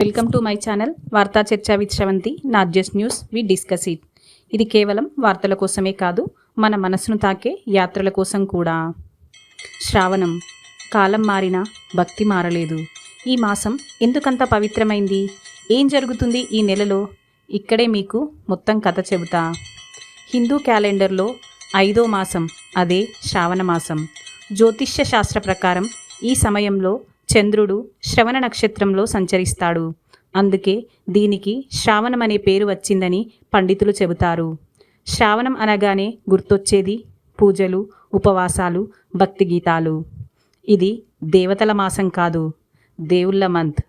Welcome to my channel వార్తా చర్చా with Sravanthi not just news we discuss it ఇది కేవలం వార్తల కోసమే కాదు మన మనసును తాకే యాత్రల కోసం కూడా. శ్రావణం కాలం మారినా భక్తి మారలేదు. ఈ మాసం ఎందుకంత పవిత్రమైంది? ఏం జరుగుతుంది ఈ నెలలో? ఇక్కడే మీకు మొత్తం కథ చెబుతా. హిందూ క్యాలెండర్లో ఐదో మాసం అదే శ్రావణ మాసం. జ్యోతిష్య శాస్త్ర ప్రకారం ఈ సమయంలో చంద్రుడు శ్రవణ నక్షత్రంలో సంచరిస్తాడు. అందుకే దీనికి శ్రావణం అనే పేరు వచ్చిందని పండితులు చెబుతారు. శ్రావణం అనగానే గుర్తొచ్చేది పూజలు ఉపవాసాలు భక్తి గీతాలు ఇది దేవతల మాసం కాదు దేవుళ్ళ మంత్.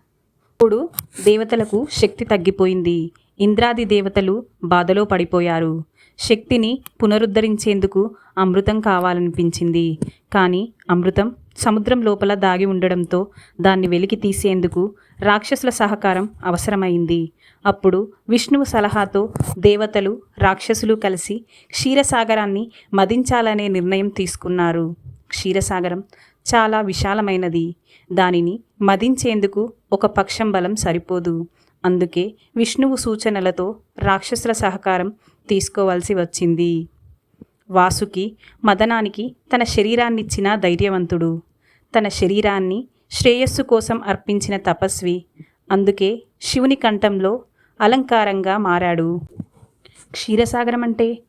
ఇప్పుడు దేవతలకు శక్తి తగ్గిపోయింది. ఇంద్రాది దేవతలు బాధలో పడిపోయారు. శక్తిని పునరుద్ధరించేందుకు అమృతం కావాలనిపించింది. కానీ అమృతం సముద్రం లోపల దాగి ఉండడంతో దాన్ని వెలికి తీసేందుకు రాక్షసుల సహకారం అవసరమైంది. అప్పుడు విష్ణువు సలహాతో దేవతలు రాక్షసులు కలిసి క్షీరసాగరాన్ని మదించాలనే నిర్ణయం తీసుకున్నారు. క్షీరసాగరం చాలా విశాలమైనది. దానిని మదించేందుకు ఒక పక్షం బలం సరిపోదు. అందుకే విష్ణువు సూచనలతో రాక్షసుల సహకారం తీసుకోవాల్సి వచ్చింది. వాసుకి మదనానికి తన శరీరాన్నిచ్చిన ధైర్యవంతుడు. తన శరీరాన్ని శ్రేయస్సు కోసం అర్పించిన తపస్వి. అందుకే శివుని కంఠంలో అలంకారంగా మారాడు. క్షీరసాగరం అంటే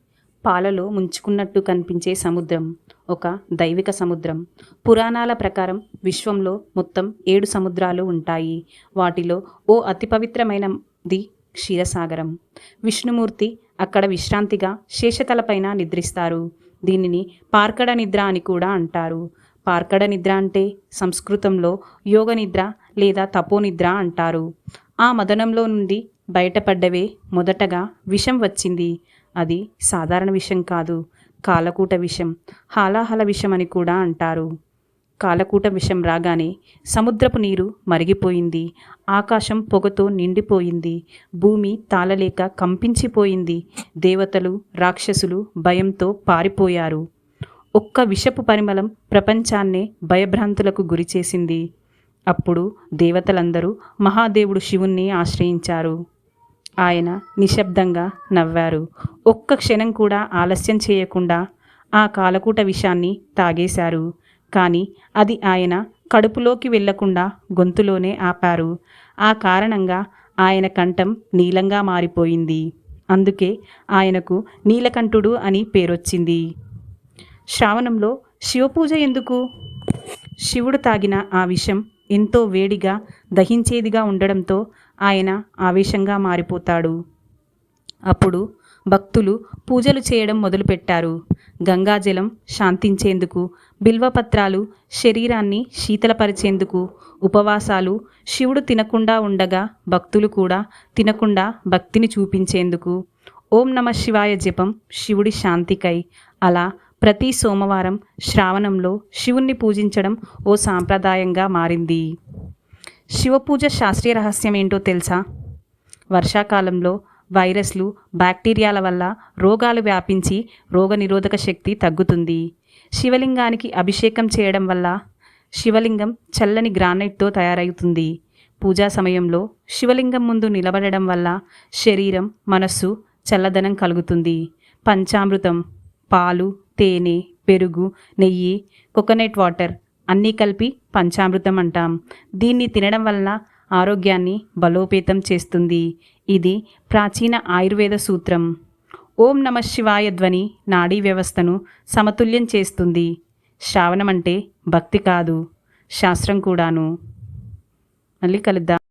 పాలలో ముంచుకున్నట్టు కనిపించే సముద్రం ఒక దైవిక సముద్రం. పురాణాల ప్రకారం విశ్వంలో మొత్తం ఏడు సముద్రాలు ఉంటాయి. వాటిలో ఓ అతి పవిత్రమైనది క్షీరసాగరం. విష్ణుమూర్తి అక్కడ విశ్రాంతిగా శేషతలపైన నిద్రిస్తారు. దీనిని పార్కడ నిద్ర అని కూడా అంటారు. పార్కడ నిద్ర అంటే సంస్కృతంలో యోగ నిద్ర లేదా తపోనిద్ర అంటారు. ఆ మదనంలో నుండి బయటపడ్డవే మొదటగా విషం వచ్చింది. అది సాధారణ విషం కాదు కాలకూట విషం హాలాహల విషం అని కూడా అంటారు. కాలకూట విషం రాగానే సముద్రపు నీరు మరిగిపోయింది. ఆకాశం పొగతో నిండిపోయింది. భూమి తాళలేక కంపించిపోయింది. దేవతలు రాక్షసులు భయంతో పారిపోయారు. ఒక్క విషపు పరిమళం ప్రపంచాన్నే భయభ్రాంతులకు గురిచేసింది అప్పుడు దేవతలందరూ మహాదేవుడు శివుణ్ణి ఆశ్రయించారు. ఆయన నిశ్శబ్దంగా నవ్వారు. ఒక్క క్షణం కూడా ఆలస్యం చేయకుండా ఆ కాలకూట విషాన్ని తాగేశారు. కానీ అది ఆయన కడుపులోకి వెళ్ళకుండా గొంతులోనే ఆపారు. ఆ కారణంగా ఆయన కంఠం నీలంగా మారిపోయింది. అందుకే ఆయనకు నీలకంఠుడు అని పేరొచ్చింది. శ్రావణంలో శివపూజ ఎందుకు? శివుడు తాగిన ఆ విషం ఎంతో వేడిగా దహించేదిగా ఉండడంతో ఆయన ఆవేశంగా మారిపోతాడు. అప్పుడు భక్తులు పూజలు చేయడం మొదలుపెట్టారు. గంగాజలం శాంతించేందుకు బిల్వపత్రాలు శరీరాన్ని శీతలపరిచేందుకు ఉపవాసాలు శివుడు తినకుండా ఉండగా భక్తులు కూడా తినకుండా భక్తిని చూపించేందుకు ఓం నమ శివాయ జపం శివుడి శాంతికై. అలా ప్రతి సోమవారం శ్రావణంలో శివుణ్ణి పూజించడం ఓ సాంప్రదాయంగా మారింది. శివపూజ శాస్త్రీయ రహస్యం ఏంటో తెలుసా? వర్షాకాలంలో వైరస్లు బ్యాక్టీరియాల వల్ల రోగాలు వ్యాపించి రోగనిరోధక శక్తి తగ్గుతుంది. శివలింగానికి అభిషేకం చేయడం వల్ల శివలింగం చల్లని గ్రానైట్తో తయారవుతుంది. పూజా సమయంలో శివలింగం ముందు నిలబడడం వల్ల శరీరం మనస్సు చల్లదనం కలుగుతుంది. పంచామృతం పాలు తేనె పెరుగు నెయ్యి కోకోనట్ వాటర్ అన్నీ కలిపి పంచామృతం అంటాం. దీన్ని తినడం వలన ఆరోగ్యాన్ని బలోపేతం చేస్తుంది. ఇది ప్రాచీన ఆయుర్వేద సూత్రం. ఓం నమ శివాయ ధ్వని నాడీ వ్యవస్థను సమతుల్యం చేస్తుంది. శ్రావణం అంటే భక్తి కాదు. శాస్త్రం కూడాను. మళ్ళీ కలుద్దాం.